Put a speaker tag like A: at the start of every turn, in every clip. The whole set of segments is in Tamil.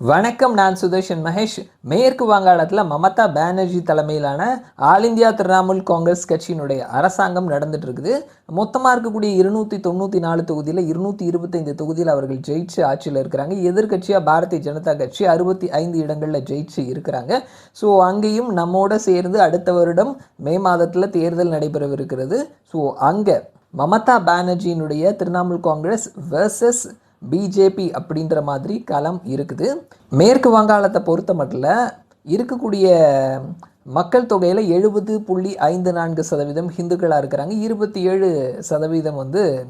A: வணக்கம் நான் சுதர்ஷன் மகேஷ். மேற்கு வங்காளத்தில் மமதா பானர்ஜி தலைமையிலான ஆல் இந்தியா திரிணாமுல் காங்கிரஸ் கட்சியினுடைய அரசாங்கம் நடந்துட்டு இருக்குது மொத்தமாக இருக்கக்கூடிய இருநூற்றி தொண்ணூற்றி நாலு தொகுதியில் இருநூற்றி இருபத்தைந்து தொகுதியில் அவர்கள் ஜெயிச்சு ஆட்சியில் இருக்கிறாங்க. எதிர்க்கட்சியாக பாரதிய ஜனதா கட்சி அறுபத்தி ஐந்து இடங்களில் ஜெயிச்சு இருக்கிறாங்க. ஸோ அங்கேயும் நம்மோட சேர்ந்து அடுத்த வருடம் மே மாதத்தில் தேர்தல் நடைபெறவிருக்கிறது. ஸோ அங்கே மமதா பானர்ஜியினுடைய திரிணாமுல் காங்கிரஸ் வெர்சஸ் பிஜேபி அப்படின்ற மாதிரி களம் இருக்குது. மேற்கு வங்காளத்தை பொறுத்த மட்டும் இருக்கக்கூடிய மக்கள் தொகையில் எழுபது புள்ளி ஐந்து நான்கு சதவீதம் ஹிந்துக்களாக இருக்கிறாங்க. இருபத்தி ஏழு சதவீதம் வந்து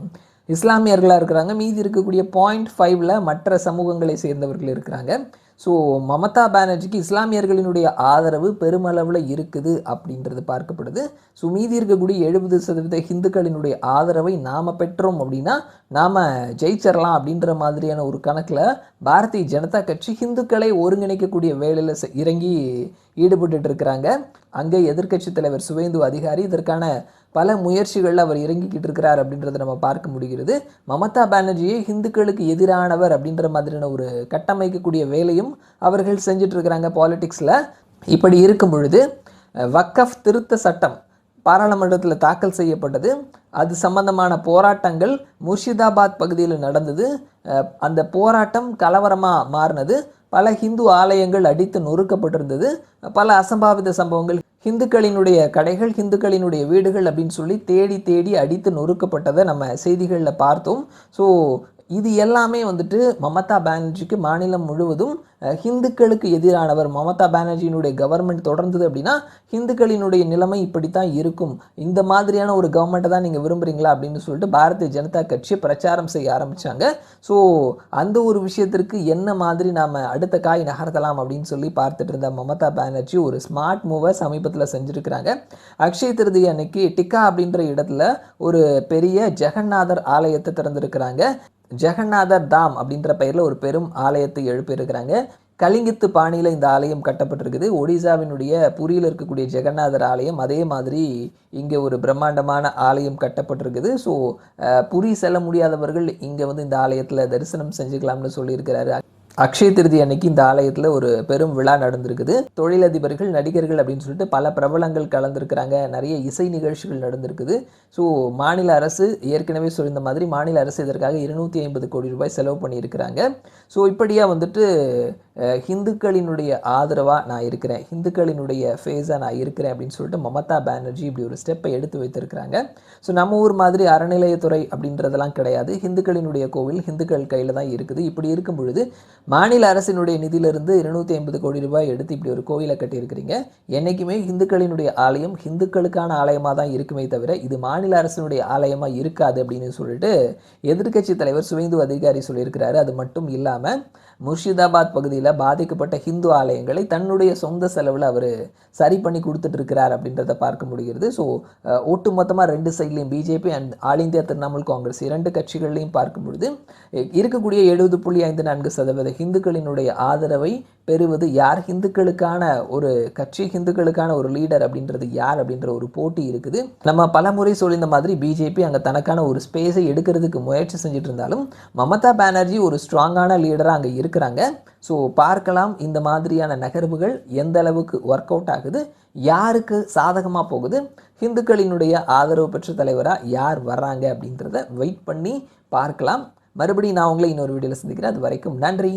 A: இஸ்லாமியர்களாக இருக்கிறாங்க. மீதி இருக்கக்கூடிய பாயிண்ட் ஃபைவ்ல மற்ற சமூகங்களை சேர்ந்தவர்கள் இருக்கிறாங்க. ஸோ மமதா பானர்ஜிக்கு இஸ்லாமியர்களினுடைய ஆதரவு பெருமளவில் இருக்குது அப்படின்றது பார்க்கப்படுது. ஸோ மீதி இருக்கக்கூடிய எழுபது சதவீத ஹிந்துக்களினுடைய ஆதரவை நாம் பெற்றோம் அப்படின்னா நாம் ஜெயிச்சிடலாம் அப்படின்ற மாதிரியான ஒரு கணக்கில் பாரதிய ஜனதா கட்சி ஹிந்துக்களை ஒருங்கிணைக்கக்கூடிய வேலையில் இறங்கி ஈடுபட்டு இருக்கிறாங்க. அங்கே எதிர்க்கட்சி தலைவர் சுவேந்து அதிகாரி இதற்கான பல முயற்சிகளில் அவர் இறங்கிக்கிட்டு இருக்கிறார் அப்படின்றத நம்ம பார்க்க முடிகிறது. மமதா பானர்ஜியை ஹிந்துக்களுக்கு எதிரானவர் அப்படின்ற மாதிரியான ஒரு கட்டமைக்கக்கூடிய வேலையும் அவர்கள் செஞ்சுட்டு இருக்கிறாங்க பாலிடிக்ஸில். இப்படி இருக்கும் பொழுது வக்கஃப் திருத்த சட்டம் பாராளுமன்றத்தில் தாக்கல் செய்யப்பட்டது. அது சம்பந்தமான போராட்டங்கள் முர்ஷிதாபாத் பகுதியில் நடந்தது. அந்த போராட்டம் கலவரமாக மாறினது. பல ஹிந்து ஆலயங்கள் அடித்து நொறுக்கப்பட்டிருந்தது. பல அசம்பாவித சம்பவங்கள். ஹிந்துக்களினுடைய கடைகள் ஹிந்துக்களினுடைய வீடுகள் அப்படின்னு சொல்லி தேடி தேடி அடித்து நொறுக்கப்பட்டதை நம்ம செய்திகளில் பார்த்தோம். ஸோ இது எல்லாமே வந்துட்டு மமதா பானர்ஜிக்கு மாநிலம் முழுவதும் ஹிந்துக்களுக்கு எதிரானவர் மமதா பானர்ஜியினுடைய கவர்மெண்ட் தொடர்ந்தது அப்படின்னா ஹிந்துக்களினுடைய நிலைமை இப்படித்தான் இருக்கும். இந்த மாதிரியான ஒரு கவர்மெண்ட்டை தான் நீங்கள் விரும்புகிறீங்களா அப்படின்னு சொல்லிட்டு பாரதிய ஜனதா கட்சி பிரச்சாரம் செய்ய ஆரம்பித்தாங்க ஸோ அந்த ஒரு விஷயத்திற்கு என்ன மாதிரி நாம் அடுத்த காய் நகர்த்தலாம் அப்படின்னு சொல்லி பார்த்துட்டு இருந்த மமதா பானர்ஜி ஒரு ஸ்மார்ட் மூவை சமீபத்தில் செஞ்சுருக்கிறாங்க. அக்ஷய திருதி அன்னைக்கு டிக்கா அப்படின்ற இடத்துல ஒரு பெரிய ஜெகநாதர் ஆலயத்தை திறந்திருக்கிறாங்க. ஜெகநாதர் தாம் அப்படின்ற பெயரில் ஒரு பெரும் ஆலயத்தை எழுப்பியிருக்கிறாங்க. கலிங்கத்து பாணியில் இந்த ஆலயம் கட்டப்பட்டிருக்குது. ஒடிசாவினுடைய புரியில் இருக்கக்கூடிய ஜெகநாதர் ஆலயம் அதே மாதிரி இங்கே ஒரு பிரம்மாண்டமான ஆலயம் கட்டப்பட்டிருக்குது. ஸோ புரி செல்ல முடியாதவர்கள் இங்கே வந்து இந்த ஆலயத்தில் தரிசனம் செஞ்சுக்கலாம்னு சொல்லியிருக்கிறாரு. அக்ஷய திருதி அன்னைக்கு இந்த ஆலயத்தில் ஒரு பெரும் விழா நடந்திருக்குது. தொழிலதிபர்கள் நடிகர்கள் அப்படின்னு சொல்லிட்டு பல பிரபலங்கள் கலந்துருக்கிறாங்க. நிறைய இசை நிகழ்ச்சிகள் நடந்திருக்குது. ஸோ மாநில அரசு ஏற்கனவே சொல்லியிருந்த மாதிரி மாநில அரசு இதற்காக இருநூற்றி ஐம்பது கோடி ரூபாய் செலவு பண்ணியிருக்கிறாங்க. ஸோ இப்படியாக வந்துட்டு ஹிந்துக்களினுடைய ஆதரவாக நான் இருக்கிறேன் ஹிந்துக்களினுடைய ஃபேஸாக நான் இருக்கிறேன் அப்படின்னு சொல்லிட்டு மமதா பானர்ஜி இப்படி ஒரு ஸ்டெப்பை எடுத்து வைத்திருக்கிறாங்க. ஸோ நம்ம ஊர் மாதிரி அறநிலையத்துறை அப்படின்றதெல்லாம் கிடையாது. ஹிந்துக்களினுடைய கோவில் ஹிந்துக்கள் கையில் தான் இருக்குது. இப்படி இருக்கும் பொழுது மாநில அரசினுடைய நிதியிலிருந்து இருநூற்றி ஐம்பது கோடி ரூபாய் எடுத்து இப்படி ஒரு கோவிலை கட்டியிருக்கிறீங்க. என்றைக்குமே ஹிந்துக்களினுடைய ஆலயம் ஹிந்துக்களுக்கான ஆலயமாக தான் இருக்குமே தவிர இது மாநில அரசினுடைய ஆலயமாக இருக்காது அப்படின்னு சொல்லிட்டு எதிர்க்கட்சி தலைவர் சுவேந்து அதிகாரி சொல்லியிருக்கிறாரு. அது மட்டும் இல்லாமல் முர்ஷிதாபாத் பகுதியில் பாதிக்கப்பட்ட ஹிந்து ஆலயங்களை தன்னுடைய சொந்த செலவில் அவர் சரி பண்ணி கொடுத்துட்டு இருக்கிறார் அப்படின்றத பார்க்க முடிகிறது. ஸோ ஒட்டு மொத்தமாக ரெண்டு சைட்லேயும் BJP and all India Trinamool Congress இரண்டு கட்சிகள்லையும் பார்க்கும் பொழுது இருக்கக்கூடிய எழுபது புள்ளி ஐந்து நான்கு சதவீத ஹிந்துக்களினுடைய ஆதரவை பெறுவது யார்? ஹிந்துக்களுக்கான ஒரு கட்சி ஹிந்துக்களுக்கான ஒரு லீடர் அப்படின்றது யார் அப்படின்ற ஒரு போட்டி இருக்குது. நம்ம பலமுறை சொல்லியிருந்த மாதிரி பிஜேபி அங்கே தனக்கான ஒரு ஸ்பேஸை எடுக்கிறதுக்கு முயற்சி செஞ்சுட்டு இருந்தாலும் மமதா பானர்ஜி ஒரு ஸ்ட்ராங்கான லீடராக அங்கே இருக்கிறாங்க. ஸோ பார்க்கலாம் இந்த மாதிரியான நகர்வுகள் எந்த அளவுக்கு ஒர்க் அவுட் ஆகுது யாருக்கு சாதகமாக போகுது ஹிந்துக்களினுடைய ஆதரவு பெற்ற தலைவராக யார் வர்றாங்க அப்படின்றத வெயிட் பண்ணி பார்க்கலாம். மறுபடியும் நான் உங்களை இன்னொரு வீடியோவில் சந்திக்கிறேன். அது வரைக்கும் நன்றி.